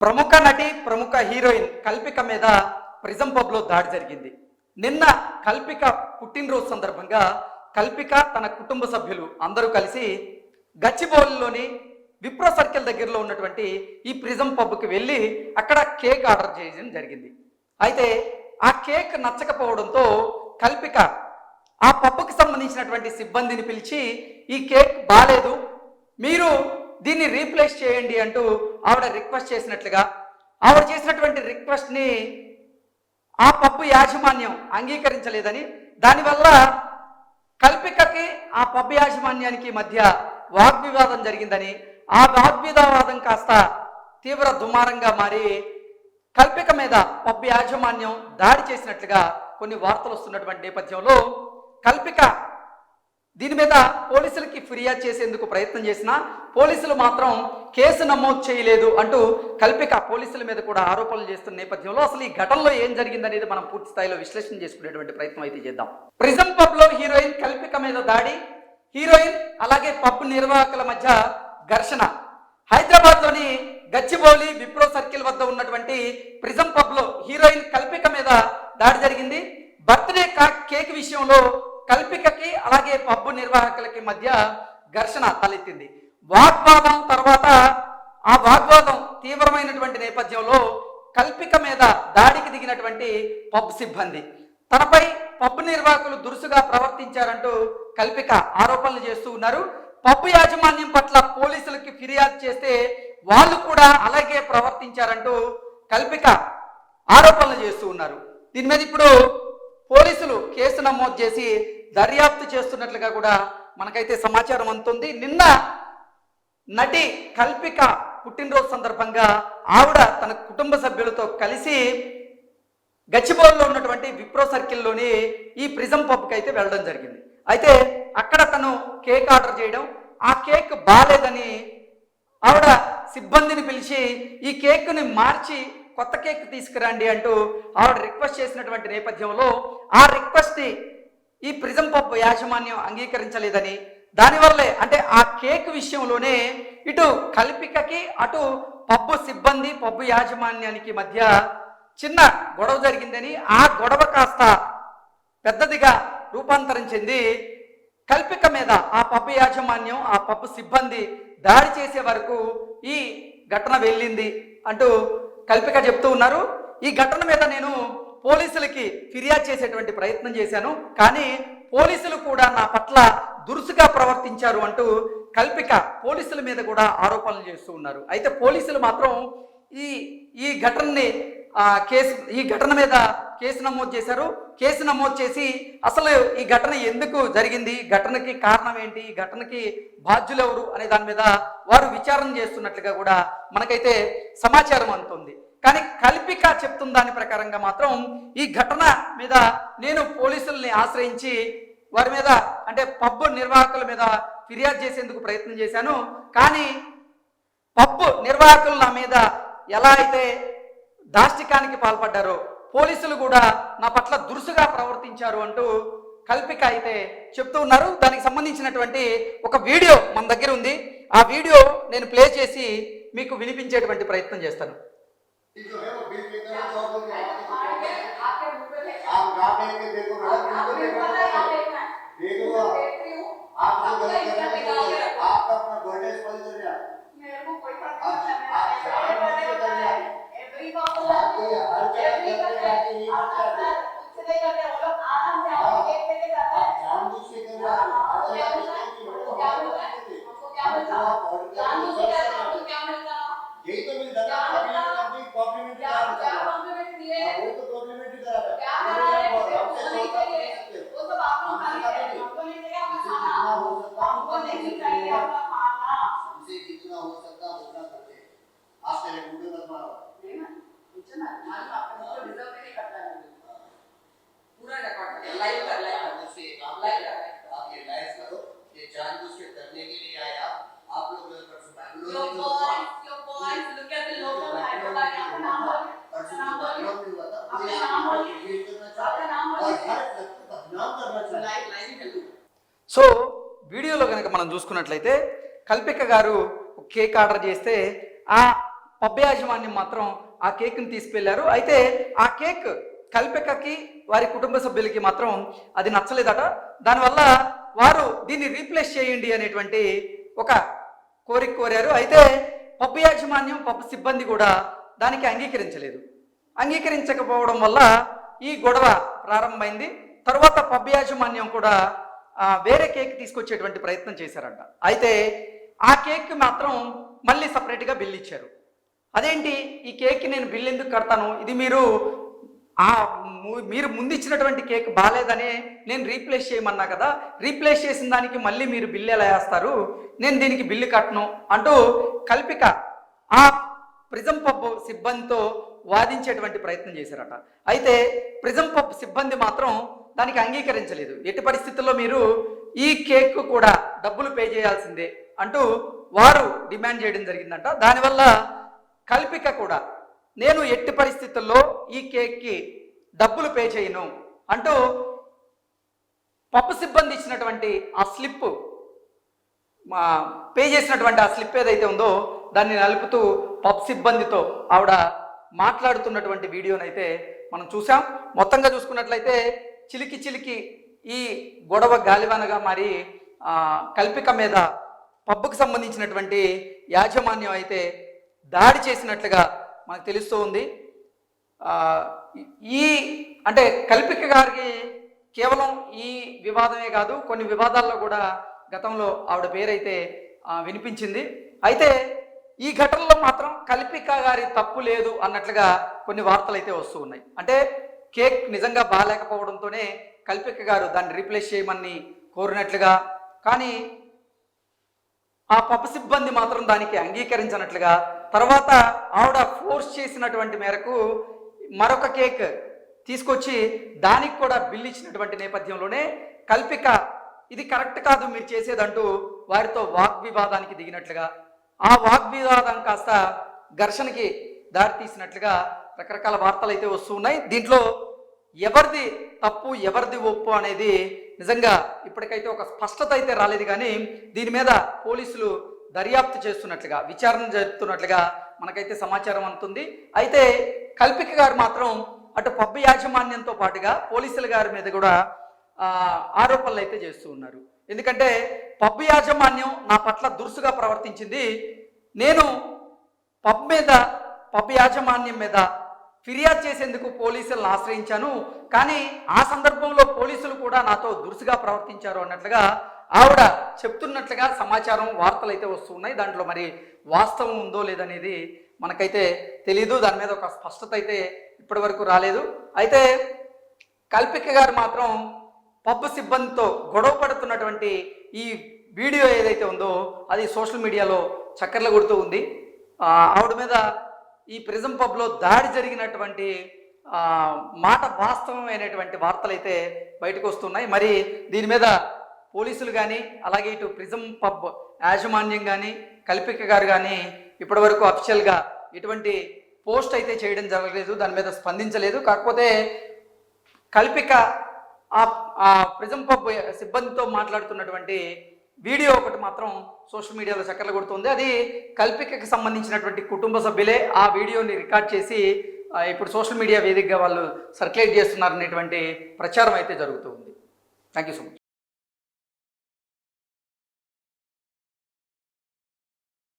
ప్రముఖ నటి ప్రముఖ హీరోయిన్ కల్పిక మీద ప్రిజం పబ్లో దాడి జరిగింది. నిన్న కల్పిక పుట్టినరోజు సందర్భంగా కల్పిక తన కుటుంబ సభ్యులు అందరూ కలిసి గచ్చిబౌలిలోని విప్రో సర్కిల్ దగ్గరలో ఉన్నటువంటి ఈ ప్రిజం పబ్కి వెళ్ళి అక్కడ కేక్ ఆర్డర్ చేయడం జరిగింది. అయితే ఆ కేక్ నచ్చకపోవడంతో కల్పిక ఆ పబ్బుకి సంబంధించినటువంటి సిబ్బందిని పిలిచి ఈ కేక్ బాలేదు మీరు దీన్ని రీప్లేస్ చేయండి అంటూ ఆవిడ రిక్వెస్ట్ చేసినట్లుగా ఆవిడ చేసినటువంటి రిక్వెస్ట్ని ఆ పబ్బు యాజమాన్యం అంగీకరించలేదని దానివల్ల కల్పికకి ఆ పబ్బు యాజమాన్యానికి మధ్య వాగ్వివాదం జరిగిందని ఆ వాగ్వివాదం కాస్త తీవ్ర దుమారంగా మారి కల్పిక మీద పబ్బు యాజమాన్యం దాడి చేసినట్లుగా కొన్ని వార్తలు వస్తున్నటువంటి నేపథ్యంలో కల్పిక దీని మీద పోలీసులకి ఫిర్యాదు చేసేందుకు ప్రయత్నం చేసినా పోలీసులు మాత్రం కేసు నమోదు చేయలేదు అంటూ కల్పిక పోలీసుల మీద కూడా ఆరోపణలు చేస్తున్న నేపథ్యంలో అసలు ఈ ఘటనలో ఏం జరిగిందనేది మనం పూర్తి స్థాయిలో విశ్లేషణ చేసుకునేటువంటి ప్రయత్నం అయితే చేద్దాం. ప్రిజం పబ్లో హీరోయిన్ కల్పిక మీద దాడి హీరోయిన్ అలాగే పబ్ నిర్వాహకుల మధ్య ఘర్షణ. హైదరాబాద్లోని గచ్చిబౌలి విప్రో సర్కిల్ వద్ద ఉన్నటువంటి ప్రిజం పబ్లో హీరోయిన్ కల్పిక మీద దాడి జరిగింది. బర్త్డే కేక్ విషయంలో కల్పికకి అలాగే పబ్బు నిర్వాహకులకి మధ్య ఘర్షణ తలెత్తింది. వాగ్వాదం తర్వాత ఆ వాగ్వాదం తీవ్రమైనటువంటి నేపథ్యంలో కల్పిక మీద దాడికి దిగినటువంటి పబ్ సిబ్బంది. తనపై పబ్ నిర్వాహకులు దురుసుగా ప్రవర్తించారంటూ కల్పిక ఆరోపణలు చేస్తూ ఉన్నారు. పబ్ యాజమాన్యం పట్ల పోలీసులకి ఫిర్యాదు చేస్తే వాళ్ళు కూడా అలాగే ప్రవర్తించారంటూ కల్పిక ఆరోపణలు చేస్తూ ఉన్నారు. దీని మీద ఇప్పుడు పోలీసులు కేసు నమోదు చేసి దర్యాప్తు చేస్తున్నట్లుగా కూడా మనకైతే సమాచారం అందుతుంది. నిన్న నటి కల్పిక పుట్టినరోజు సందర్భంగా ఆవిడ తన కుటుంబ సభ్యులతో కలిసి గచ్చిబోల్లో ఉన్నటువంటి విప్రో సర్కిల్లోని ఈ ప్రిజం పబ్కి అయితే వెళ్ళడం జరిగింది. అయితే అక్కడ తను కేక్ ఆర్డర్ చేయడం ఆ కేక్ బాగాలేదని ఆవిడ సిబ్బందిని పిలిచి ఈ కేక్ని మార్చి కొత్త కేక్ తీసుకురండి అంటూ ఆవిడ రిక్వెస్ట్ చేసినటువంటి నేపథ్యంలో ఆ రిక్వెస్ట్ని ఈ ప్రిజం పబ్ యాజమాన్యం అంగీకరించలేదని దానివల్లే అంటే ఆ కేక్ విషయంలోనే ఇటు కల్పికకి అటు పబ్బు సిబ్బంది పబ్బు యాజమాన్యానికి మధ్య చిన్న గొడవ జరిగిందని ఆ గొడవ కాస్త పెద్దదిగా రూపాంతరం చెంది కల్పిక మీద ఆ పబ్బు యాజమాన్యం ఆ పబ్బు సిబ్బంది దాడి చేసే వరకు ఈ ఘటన వెళ్ళింది అంటూ కల్పిక చెప్తూ ఉన్నారు. ఈ ఘటన మీద నేను పోలీసులకి ఫిర్యాదు చేసేటువంటి ప్రయత్నం చేశాను. కానీ పోలీసులు కూడా నా పట్ల దురుసుగా ప్రవర్తించారు అంటూ కల్పిక పోలీసుల మీద కూడా ఆరోపణలు చేస్తూ ఉన్నారు. అయితే పోలీసులు మాత్రం ఈ ఈ ఘటనని కేసు ఈ ఘటన మీద కేసు నమోదు చేశారు. కేసు నమోదు చేసి అసలు ఈ ఘటన ఎందుకు జరిగింది? ఘటనకి కారణం ఏంటి? ఈ ఘటనకి బాధ్యులెవరు? అనే దాని మీద వారు విచారణ చేస్తున్నట్లుగా కూడా మనకైతే సమాచారం అందుతుంది. కానీ కల్పిక చెప్తున్న దాని ప్రకారంగా మాత్రం ఈ ఘటన మీద నేను పోలీసుల్ని ఆశ్రయించి వారి మీద అంటే పబ్బు నిర్వాహకుల మీద ఫిర్యాదు చేసేందుకు ప్రయత్నం చేశాను. కానీ పబ్బు నిర్వాహకులు నా మీద ఎలా అయితే దాష్టికానికి పాల్పడ్డారో పోలీసులు కూడా నా పట్ల దురుసుగా ప్రవర్తించారు అంటూ కల్పిక అయితే చెప్తూ ఉన్నారు. దానికి సంబంధించినటువంటి ఒక వీడియో మన దగ్గర ఉంది. ఆ వీడియో నేను ప్లే చేసి మీకు వినిపించేటువంటి ప్రయత్నం చేస్తాను. जो है वो बीच में करो तो आपको आपके मुँह पे आप गाँव लेके देखो ना मुँह पे देखो देखो आप जो गलत कर रहे हो आपका अपना बर्थडे स्पॉइल कर रहे हैं मेरे को कोई फ़र्क नहीं पड़ता आप जान बूझ के कर रहे हैं। एवरी बात आप कोई हर जगह करते हैं कि नहीं करते उससे नहीं करते वो लोग आराम से आप केक लेके जाते हैं। जान बूझ के कर रहे हैं। आप जान बूझ के क्या होता है? हमको क्या मिलता है? जान बूझ के क्या मिलता है? यही तो సో వీడియోలో కనుక మనం చూసుకున్నట్లయితే కల్పిక గారు కేక్ ఆర్డర్ చేస్తే ఆ పబ్ యాజమాన్యం మాత్రం ఆ కేక్ని తీసుకెళ్ళారు. అయితే ఆ కేక్ కల్పికకి వారి కుటుంబ సభ్యులకి మాత్రం అది నచ్చలేదట. దానివల్ల వారు దీన్ని రీప్లేస్ చేయండి అనేటువంటి ఒక కోరిక కోరారు. అయితే పబ్ యాజమాన్యం పబ్ సిబ్బంది కూడా దానికి అంగీకరించలేదు. అంగీకరించకపోవడం వల్ల ఈ గొడవ ప్రారంభమైంది. తర్వాత పబ్ యాజమాన్యం కూడా వేరే కేక్ తీసుకొచ్చేటువంటి ప్రయత్నం చేశారంట. అయితే ఆ కేక్ మాత్రం మళ్ళీ సపరేట్గా బిల్ ఇచ్చారు. అదేంటి? ఈ కేక్కి నేను బిల్ ఎందుకు కడతాను? ఇది మీరు ఆ మీరు ముందు ఇచ్చినటువంటి కేక్ బాగాలేదని నేను రీప్లేస్ చేయమన్నా కదా? రీప్లేస్ చేసిన దానికి మళ్ళీ మీరు బిల్లు ఎలా వేస్తారు? నేను దీనికి బిల్లు కట్టను అంటూ కల్పిక ఆ ప్రిజం పబ్ సిబ్బందితో వాదించేటువంటి ప్రయత్నం చేశారట. అయితే ప్రిజం పబ్ సిబ్బంది మాత్రం దానికి అంగీకరించలేదు. ఎట్టి పరిస్థితుల్లో మీరు ఈ కేక్ కూడా డబ్బులు పే చేయాల్సిందే అంటూ వారు డిమాండ్ చేయడం జరిగిందంట. దానివల్ల కల్పిక కూడా నేను ఎట్టి పరిస్థితుల్లో ఈ కేక్కి డబ్బులు పే చేయను అంటూ పప్పు సిబ్బంది ఇచ్చినటువంటి ఆ స్లిప్ మా పే చేసినటువంటి ఆ స్లిప్ ఏదైతే ఉందో దాన్ని నలుపుతూ పప్పు సిబ్బందితో ఆవిడ మాట్లాడుతున్నటువంటి వీడియోనైతే మనం చూసాం మొత్తంగా చూసుకున్నట్లయితే చిలికి చిలికి ఈ గొడవ గాలివానగా మారి కల్పిక మీద పబ్బుకు సంబంధించినటువంటి యాజమాన్యం అయితే దాడి చేసినట్లుగా మనకు తెలుస్తూ ఉంది. ఈ అంటే కల్పిక గారికి కేవలం ఈ వివాదమే కాదు కొన్ని వివాదాల్లో కూడా గతంలో ఆవిడ పేరైతే వినిపించింది. అయితే ఈ ఘటనలో మాత్రం కల్పిక గారి తప్పు లేదు అన్నట్లుగా కొన్ని వార్తలు అయితే వస్తూ ఉన్నాయి. అంటే కేక్ నిజంగా బాగాలేకపోవడంతోనే కల్పిక గారు దాన్ని రీప్లేస్ చేయమని కోరినట్లుగా కానీ ఆ పప్పు సిబ్బంది మాత్రం దానికి అంగీకరించినట్లుగా తర్వాత ఆవిడ ఫోర్స్ చేసినటువంటి మేరకు మరొక కేక్ తీసుకొచ్చి దానికి కూడా బిల్ ఇచ్చినటువంటి నేపథ్యంలోనే కల్పిక ఇది కరెక్ట్ కాదు మీరు చేసేదంటూ వారితో వాగ్వివాదానికి దిగినట్లుగా ఆ వాగ్వివాదం కాస్త ఘర్షణకి దారితీసినట్లుగా రకరకాల వార్తలు అయితే వస్తూ ఉన్నాయి. దీంట్లో ఎవరిది తప్పు ఎవరిది ఒప్పు అనేది నిజంగా ఇప్పటికైతే ఒక స్పష్టత అయితే రాలేదు. కానీ దీని మీద పోలీసులు దర్యాప్తు చేస్తున్నట్లుగా విచారణ జరుపుతున్నట్లుగా మనకైతే సమాచారం అందుతుంది. అయితే కల్పిక గారు మాత్రం అటు పబ్బు యాజమాన్యంతో పాటుగా పోలీసుల గారి మీద కూడా ఆరోపణలు అయితే చేస్తూ ఉన్నారు. ఎందుకంటే పబ్బు యాజమాన్యం నా పట్ల దురుసుగా ప్రవర్తించింది. నేను పబ్ మీద పబ్ యాజమాన్యం మీద ఫిర్యాదు చేసేందుకు పోలీసులను ఆశ్రయించాను. కానీ ఆ సందర్భంలో పోలీసులు కూడా నాతో దురుసుగా ప్రవర్తించారు అన్నట్లుగా ఆవిడ చెప్తున్నట్లుగా సమాచారం వార్తలు అయితే వస్తున్నాయి దాంట్లో మరి వాస్తవం ఉందో లేదనేది మనకైతే తెలియదు దాని మీద ఒక స్పష్టత అయితే ఇప్పటి వరకు రాలేదు. అయితే కల్పిక గారు మాత్రం పబ్ సిబ్బందితో గొడవ పడుతున్నటువంటి ఈ వీడియో ఏదైతే ఉందో అది సోషల్ మీడియాలో చక్కర్లు కొడుతూ ఉంది. ఆవిడ మీద ఈ ప్రిజం పబ్లో దాడి జరిగినటువంటి మాట వాస్తవమైనటువంటి వార్తలు అయితే బయటకు వస్తున్నాయి. మరి దీని మీద పోలీసులు కానీ అలాగే ఇటు ప్రిజం పబ్ యాజమాన్యం కానీ కల్పిక గారు కానీ ఇప్పటివరకు అఫిషియల్గా ఎటువంటి పోస్ట్ అయితే చేయడం జరగలేదు. దాని మీద స్పందించలేదు. కాకపోతే కల్పిక ఆ ప్రిజం పబ్ సిబ్బందితో మాట్లాడుతున్నటువంటి వీడియో ఒకటి మాత్రం సోషల్ మీడియాలో చక్కర్లు కొడుతుంది. అది కల్పికకి సంబంధించినటువంటి కుటుంబ సభ్యులే ఆ వీడియోని రికార్డ్ చేసి ఇప్పుడు సోషల్ మీడియా వేదికగా వాళ్ళు సర్క్యులేట్ చేస్తున్నారనేటువంటి ప్రచారం అయితే జరుగుతుంది థ్యాంక్ యూ సో మచ్